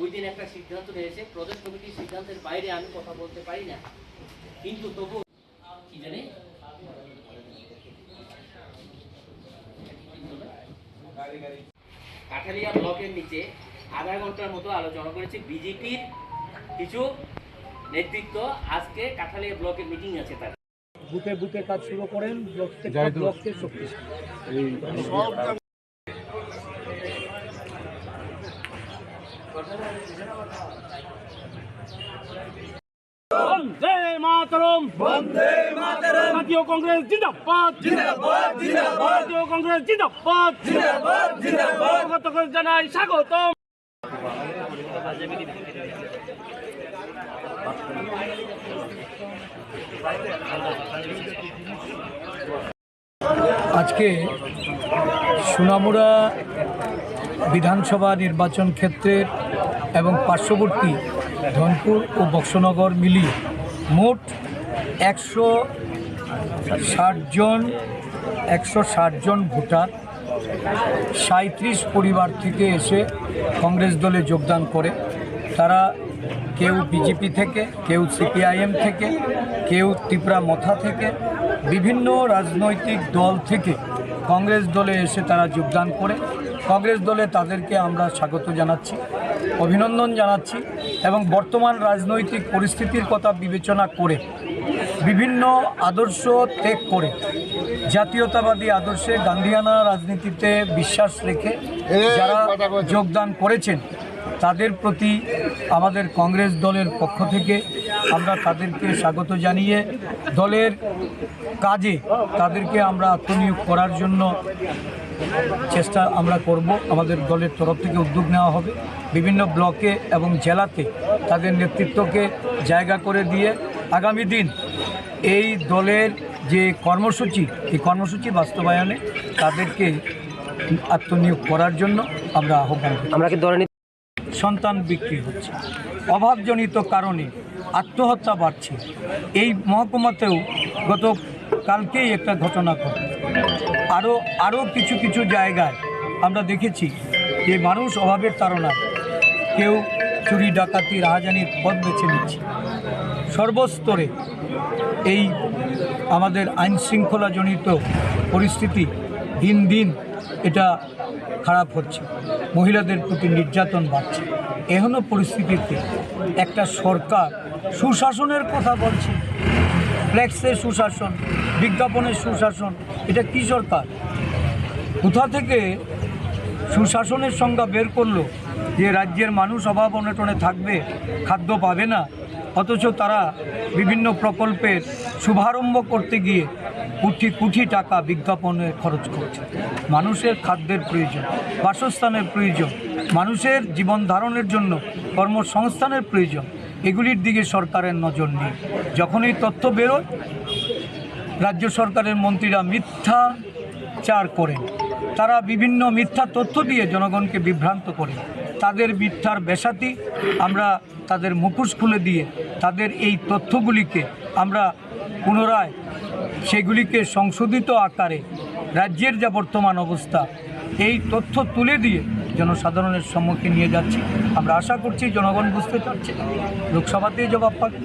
ওই দিন একটা সিদ্ধান্ত নিয়েছে প্রদেশ কমিটির সিদ্ধান্তের বাইরে আমি কথা বলতে পারি না। কিন্তু তবু কি জানি? কাঠালিয়া ব্লকের নিচে আধা ঘণ্টার মতো আলোচনা করেছে বিজেপির কিছু নেতৃত্ব। আজকে কাঠালিয়া ব্লকের মিটিং আছে তার। বুথে বুথে কাজ শুরু করেন জয় দুর্গা। ব্লককে শক্তিশালী। বন্দে মাতরম। বন্দে মাতরম। জাতীয় কংগ্রেস জিন্দাবাদ। জিন্দাবাদ জিন্দাবাদ। জাতীয় কংগ্রেস জিন্দাবাদ। জিন্দাবাদ জিন্দাবাদ। স্বাগত করে জানাই স্বাগতম। আজকে সোনামুড়া বিধানসভা নির্বাচন ক্ষেত্রের এবং পার্শ্ববর্তী ধনপুর ও বক্সনগর মিলিয়ে মোট একশো ষাটজন একশো ষাটজন ভোটার সাঁত্রিশ পরিবার থেকে এসে কংগ্রেস দলে যোগদান করে। তারা কেউ বিজেপি থেকে, কেউ সিপিআইএম থেকে, কেউ ত্রিপুরা মথা থেকে, বিভিন্ন রাজনৈতিক দল থেকে কংগ্রেস দলে এসে তারা যোগদান করে। কংগ্রেস দলে তাদেরকে আমরা স্বাগত জানাচ্ছি অভিনন্দন জানাচ্ছি এবং বর্তমান রাজনৈতিক পরিস্থিতির কথা বিবেচনা করে বিভিন্ন আদর্শ ত্যাগ করে জাতীয়তাবাদী আদর্শে গান্ধিয়ানা রাজনীতিতে বিশ্বাস রেখে যারা যোগদান করেছেন তাদের প্রতি আমাদের কংগ্রেস দলের পক্ষ থেকে আমরা তাদেরকে স্বাগত জানিয়ে দলের কাজে তাদেরকে আমরা আত্মনিয়োগ করার জন্য চেষ্টা আমরা করব আমাদের দলের তরফ থেকে উদ্যোগ নেওয়া হবে। বিভিন্ন ব্লকে এবং জেলাতে তাদের নেতৃত্বকে জায়গা করে দিয়ে আগামী দিন এই দলের যে কর্মসূচি এই কর্মসূচি বাস্তবায়নে তাদেরকে আত্মনিয়োগ করার জন্য আমরা আহ্বান। আমরা কি দলে সন্তান বিক্রি হচ্ছে। অভাবজনিত কারণে আত্মহত্যা বাড়ছে। এই মহকুমাতেও গত কালকেই একটা ঘটনা ঘটে আরও আরও কিছু কিছু জায়গায় আমরা দেখেছি যে মানুষ অভাবের তাড়নায় কেউ চুরি, ডাকাতি রাহাজানির পথ বেছে নিচ্ছে। সর্বস্তরে এই আমাদের আইন শৃঙ্খলাজনিত পরিস্থিতি দিন দিন এটা খারাপ হচ্ছে। মহিলাদের প্রতি নির্যাতন বাড়ছে। এহেন পরিস্থিতিতে একটা সরকার সুশাসনের কথা বলছে। ফ্ল্যাক্সের সুশাসন, বিজ্ঞাপনের সুশাসন, এটা কি সরকার? কোথা থেকে সুশাসনের সংজ্ঞা বের করল যে রাজ্যের মানুষ অভাব অনটনে থাকবে, খাদ্য পাবে না, অথচ তারা বিভিন্ন প্রকল্পের শুভারম্ভ করতে গিয়ে কোটি কোটি টাকা বিজ্ঞাপনে খরচ করছে? মানুষের খাদ্যের প্রয়োজন, বাসস্থানের প্রয়োজন, মানুষের জীবন ধারণের জন্য কর্মসংস্থানের প্রয়োজন এগুলির দিকে সরকারের নজর নেই। যখনই তথ্য বেরোয়, রাজ্য সরকারের মন্ত্রীরা মিথ্যাচার করেন। তারা বিভিন্ন মিথ্যা তথ্য দিয়ে জনগণকে বিভ্রান্ত করে তাদের মিথ্যার বেসাতি আমরা তাদের মুখোশ খুলে দিয়ে তাদের এই তথ্যগুলিকে আমরা পুনরায় সেগুলিকে সংশোধিত আকারে রাজ্যের যা বর্তমান অবস্থা এই তথ্য তুলে দিয়ে জনসাধারণের সম্মুখে নিয়ে যাচ্ছি। আমরা আশা করছি জনগণ বুঝতে পারছে। লোকসভাতেই জবাব পাবে।